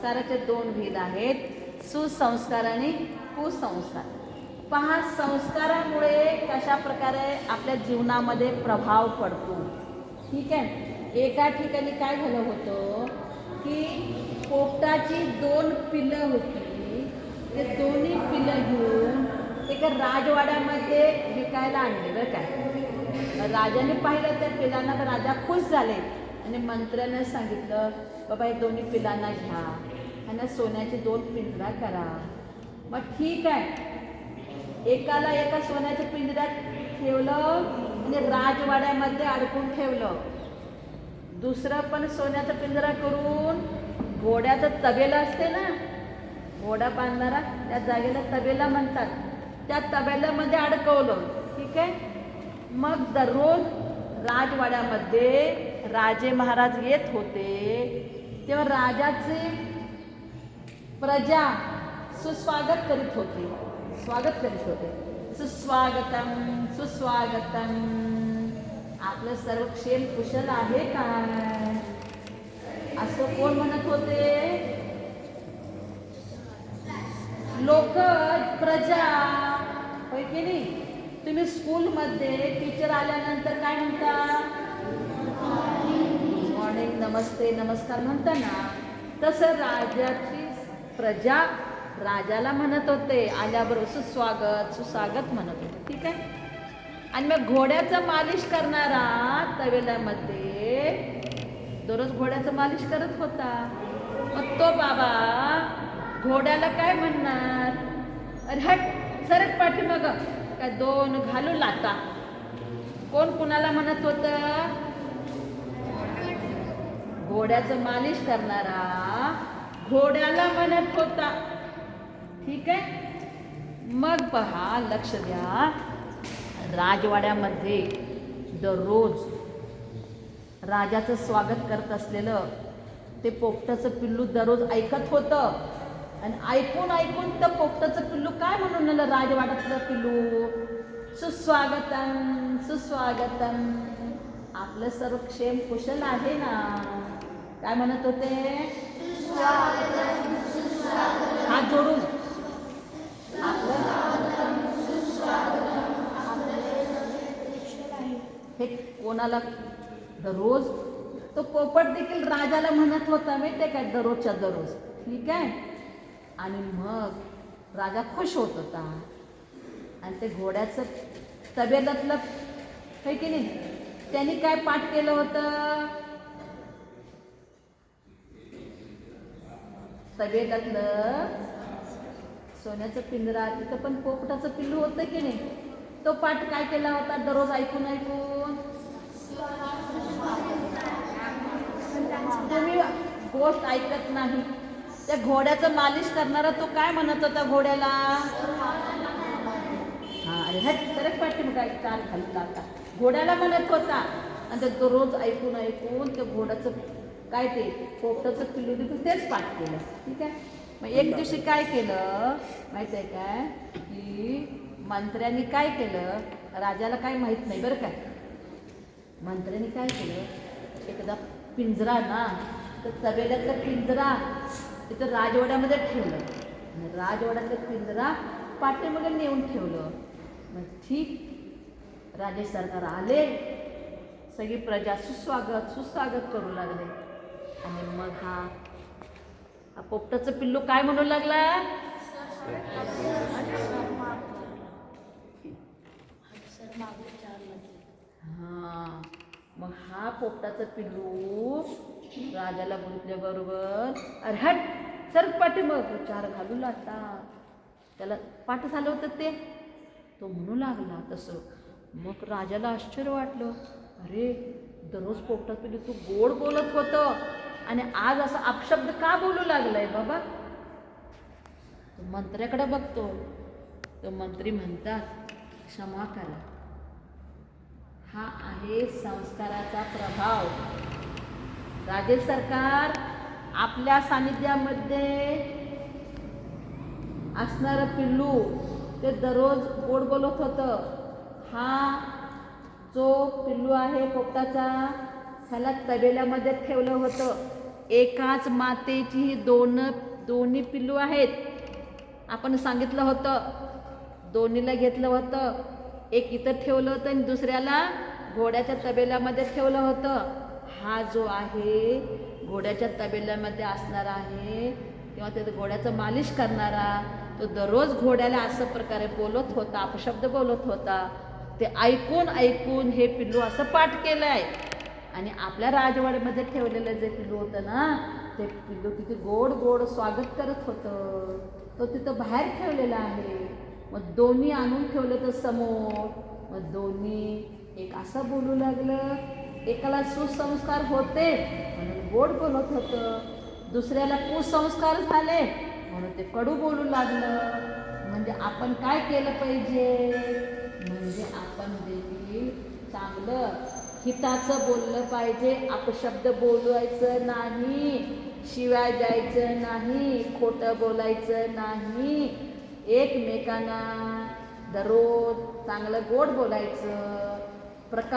संस्काराचे दोन भेद आहेत. सुसंस्कार आणि कुसंस्कार. पहा संस्कारामुळे कशा प्रकारे आपल्या जीवनामध्ये प्रभाव पडतो. ठीक आहे? एका ठिकाणी काय झालं होतं की पोपटाची दोन पिलं होती. ते दोन्ही पिलं घेऊन एका राजवाड्यामध्ये विकायला आणलेलं बरं काय? राजाने पाहिलं त्या पिलांना तर राजा खुश झाले. आणि मंत्र्याने सांगितलं बाबा हे दोन्ही पिलांना घ्या. आणि सोन्याचे दोन पिंजरा करा. मग ठीक आहे. एकाला एका सोन्याच्या पिंजऱ्यात ठेवलं आणि राजवाड्यामध्ये अडकून ठेवलं. दुसरं पण सोन्याचा पिंजरा करून घोड्याचं तबेला असते ना घोडा बांधणारा त्या जागेला तबेला म्हणतात. त्या तबेल्यामध्ये अडकवलं. ठीक आहे? मग दररोज राजवाड्यामध्ये राजे महाराज येत होते. तेव्हा राजाचे प्रजा सुस्वागत करीत होते. स्वागत करीत होते. सुस्वागतम सुस्वागतम. आपलं सर्व क्षेम कुशल आहे का? असं कोण म्हणत होते? लोक प्रजा. होय की नाही? तुम्ही स्कूलमध्ये टीचर आल्यानंतर काय म्हणता? मॉर्निंग नमस्ते नमस्कार म्हणता ना? तसं राजाची प्रजा राजाला म्हणत होते. आल्याबरोबर सुस्वागत सुस्वागत म्हणत होते. ठीक आहे? आणि मग घोड्याचं मालिश करणारा तवेल्यामध्ये दररोज घोड्याचं मालिश करत होता. मग तो बाबा घोड्याला काय म्हणणार? अरे हट सरक पाठीमाग काय दोन घालू लाता. कोण कुणाला म्हणत होतं? घोड्याचं मालिश करणारा घोड्याला म्हणत होता. ठीक आहे? मग पहा लक्ष द्या. राजवाड्यामध्ये दररोज राजाचं स्वागत करत असलेलं ते पोपटाचं पिल्लू दररोज ऐकत होतं. आणि ऐकून ऐकून तर पोपटाचं पिल्लू काय म्हणून आलं राजवाड्यातलं पिल्लू. सुस्वागतम सुस्वागतम. आपलं सर्व क्षेम कुशल आहे ना. काय म्हणत होते? हात कोणाला दररोज? तो पोपट देखील राजाला म्हणत होता माहिती आहे काय दररोजच्या दररोज. ठीक आहे? आणि मग राजा खुश होत होता. आणि ते घोड्याचं तब्येतातलं हे की नाही? त्यांनी काय पाठ केलं होतं? तब्येतातलं सोन्याचं पिंजरा तिथं पण पोपटाचं पिल्लू होतं की नाही? तो पाठ काय केला होता? दररोज ऐकून ऐकून. तुम्ही गोष्ट ऐकत नाही. त्या घोड्याचं मालिश करणारा तो काय म्हणत होता घोड्याला? हा अरे हट सरक पाठी मग काय कान खाली आता. घोड्याला म्हणत होता. आणि तो रोज ऐकून ऐकून त्या घोड्याचं काय ते पोपटाचं पिल्लू देतो तेच पाठ केलं. ठीक आहे? मग एक दिवशी काय केलं? माहिती आहे काय? की मंत्र्यांनी काय केलं? राजाला काय माहीत नाही बरं काय मंत्र्यांनी काय केलं? एखादा पिंजरा ना तर तबेल्यातला पिंजरा तिथं राजवाड्यामध्ये ठेवलं. आणि राजवाड्यातलं पिंजरा पाठीमध्ये नेऊन ठेवलं. मग ठीक राजे सरकार आले. सगळी प्रजा सुस्वागत सुस्वागत करू लागले. आणि मग हा पोपटाचं पिल्लू काय म्हणू लागला? हा. मग हा पोपटाचं पिल्लू राजाला बरोबर. अरे हट सर पाठी मग. चार घालू लागता त्याला पाठ झालं होतं ते. तो म्हणू लागला तसं. मग राजाला आश्चर्य वाटलं. अरे दररोज पोपटात पिल्लू तू गोड बोलत होतं. आणि आज असा अपशब्द का बोलू लागलाय बाबा? तो मंत्र्याकडे बघतो. तो मंत्री म्हणतात क्षमा करा. हा आहे संस्काराचा प्रभाव. राज्य सरकार आपल्या सानिध्यामध्ये असणारं पिल्लू ते दररोज गोड बोलत होतं. हा जो पिल्लू आहे पोपटाचा ह्याला तबेल्यामध्ये ठेवलं होतं. एकाच मातेची ही दोन दोन्ही पिल्लू आहेत. आपण सांगितलं होतं. दोन्हीला घेतलं होतं. एक इथं ठेवलं होतं आणि दुसऱ्याला घोड्याच्या तबेल्यामध्ये ठेवलं होतं. हा जो आहे घोड्याच्या तबेल्यामध्ये असणारा आहे. किंवा ते घोड्याचं मालिश करणारा तो दररोज घोड्याला असं प्रकारे बोलत होता अपशब्द बोलत होता. ते ऐकून ऐकून हे पिल्लू असं पाठ केलं आहे आणि आपल्या राजवाड्यामध्ये ठेवलेलं जे पिल्लू होतं ना ते पिल्लू किती गोड गोड स्वागत करत होतं. तो तिथं बाहेर ठेवलेला आहे. मग दोन्ही आणून ठेवलं तर समोर. मग दोन्ही एक असं बोलू लागलं एकाला सुसंस्कार होते म्हणून गोड बोलत होतं. दुसऱ्याला कुसंस्कार झाले म्हणून ते कडू बोलू लागलं. म्हणजे आपण काय केलं पाहिजे? म्हणजे आपण देखील चांगलं हिताचं बोललं पाहिजे. अपशब्द बोलवायचं नाही. शिवाय द्यायचं नाही. खोटं बोलायचं नाही. एकमेकांना दररोज चांगलं गोड बोलायचं प्रकार